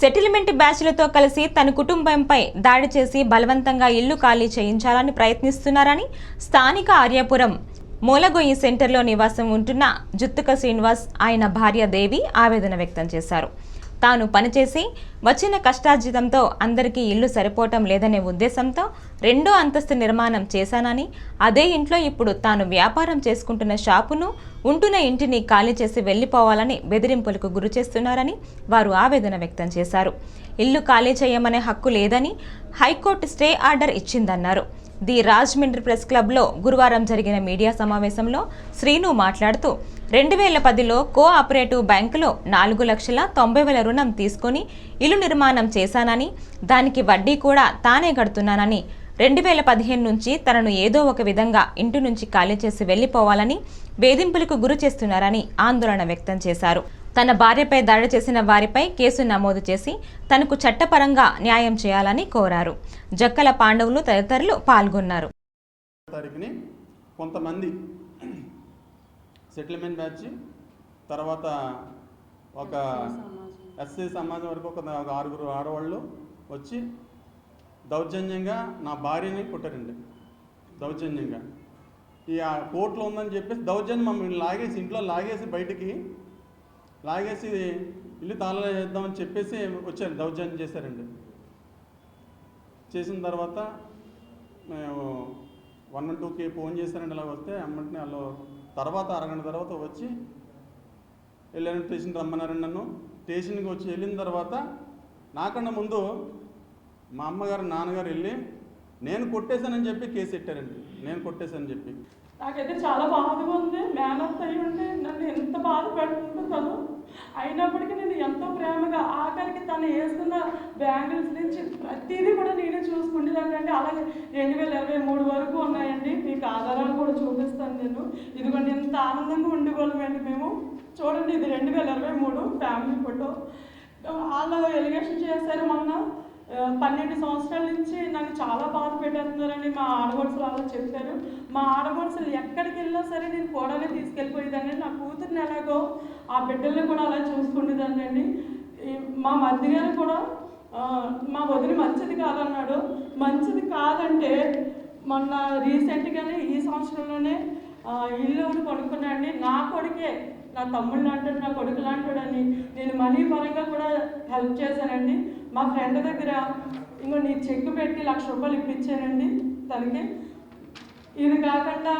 Settlement బ్యాచ్లతో కలిసి తన కుటుంబంపై దాడి చేసి బలవంతంగా ఇల్లు ఖాళీ చేయించాలని ప్రయత్నిస్తున్నారని స్థానిక ఆర్యాపురం మూలగొయ్యి సెంటర్లో నివాసం ఉంటున్న జుత్తుక శ్రీనివాస్ ఆయన భార్య దేవి ఆవేదన వ్యక్తం చేశారు. తాను పనిచేసి వచ్చిన కష్టార్జితంతో అందరికీ ఇల్లు సరిపోవటం లేదనే ఉద్దేశంతో రెండో అంతస్తు నిర్మాణం చేశానని అదే ఇంట్లో ఇప్పుడు తాను వ్యాపారం చేసుకుంటున్న షాపును ఉంటున్న ఇంటిని ఖాళీ చేసి వెళ్ళిపోవాలని బెదిరింపులకు గురి చేస్తున్నారని వారు ఆవేదన వ్యక్తం చేశారు. ఇల్లు ఖాళీ చేయమనే హక్కు లేదని హైకోర్టు స్టే ఆర్డర్ ఇచ్చిందన్నారు. ది రాజమండ్రి ప్రెస్ క్లబ్లో గురువారం జరిగిన మీడియా సమావేశంలో శ్రీను మాట్లాడుతూ రెండు వేల పదిలో కోఆపరేటివ్ బ్యాంకులో నాలుగు లక్షల తొంభై వేల రుణం తీసుకొని ఇల్లు నిర్మాణం చేశానని దానికి వడ్డీ కూడా తానే కడుతున్నానని రెండు వేల పదిహేను నుంచి తనను ఏదో ఒక విధంగా ఇంటి నుంచి ఖాళీ చేసి వెళ్ళిపోవాలని వేధింపులకు గురి చేస్తున్నారని ఆందోళన వ్యక్తం చేశారు. తన భార్యపై దాడి చేసిన వారిపై కేసు నమోదు చేసి తనకు చట్టపరంగా న్యాయం చేయాలని కోరారు. జక్కల పాండవులు తదితరులు పాల్గొన్నారు. తారీఖుని కొంతమంది సెటిల్మెంట్ బ్యాచ్ తర్వాత ఒక ఎస్సీ సమాజం వరకు ఒక ఆరుగురు ఆడవాళ్ళు వచ్చి దౌర్జన్యంగా నా భార్యని కొట్టారండి. దౌర్జన్యంగా. ఈ కోర్టులో ఉందని చెప్పేసి దౌర్జన్యం మమ్మల్ని లాగేసి ఇంట్లో లాగేసి బయటికి లాగేసి ఇల్లు తాళాలు చేద్దామని చెప్పేసి వచ్చారు దౌర్జన్యం చేశారండి. చేసిన తర్వాత మేము వన్ వన్ టూకి ఫోన్ చేశారండి అలా వస్తే అమ్మంటే వాళ్ళు తర్వాత అరగంట తర్వాత వచ్చి వెళ్ళాను స్టేషన్ రమ్మన్నారండి నన్ను. స్టేషన్కి వచ్చి వెళ్ళిన తర్వాత నాకన్నా ముందు మా అమ్మగారు నాన్నగారు వెళ్ళి నేను కొట్టేశానని చెప్పి కేసు పెట్టారండి నేను కొట్టేశానని చెప్పి. నాకైతే చాలా బాధగా ఉంది. మేనత్ అయ్యి ఉండి పెట్టుకుంటున్నాను అయినప్పటికీ నేను ఎంతో ప్రేమగా ఆఖరికి తను వేసుకున్న బ్యాంగిల్స్ నుంచి ప్రతిదీ కూడా నేనే చూసుకుంటేదానండి అలాగే రెండు వేల ఇరవై మూడు వరకు ఉన్నాయండి. మీకు ఆధారాలు కూడా చూపిస్తాను నేను. ఇదిగోండి ఎంత ఆనందంగా ఉండేవాళ్ళమండి మేము. చూడండి ఇది రెండు వేల ఇరవై మూడు ఫ్యామిలీ ఫోటో. వాళ్ళు ఎలిగేషన్ చేశారు. పన్నెండు సంవత్సరాల నుంచి నన్ను చాలా బాధ పెట్టేస్తున్నారని మా ఆడపడుచులు వాళ్ళు చెప్పారు. మా ఆడపడుచులు ఎక్కడికి వెళ్ళినా సరే నేను కోడలే తీసుకెళ్ళిపోయేదాన్ని. నా కూతుర్ని ఎలాగో ఆ బిడ్డల్ని కూడా అలా చూసుకునేదాన్ని అండి. మా మధ్యగారు కూడా మా వదిలి మంచిది కాదన్నాడు. మంచిది కాదంటే మొన్న రీసెంట్గానే ఈ సంవత్సరంలోనే ఇల్లు ఒకటి కొనుక్కున్నాండి నా కొడుకే నా తమ్ముడు లాంటాడు నా కొడుకు లాంటాడని మనీ పరంగా కూడా హెల్ప్ చేశానండి మా ఫ్రెండ్ దగ్గర ఇంకో నీ చెక్ పెట్టి లక్ష రూపాయలు ఇప్పించానండి తనకి. ఇది కాకుండా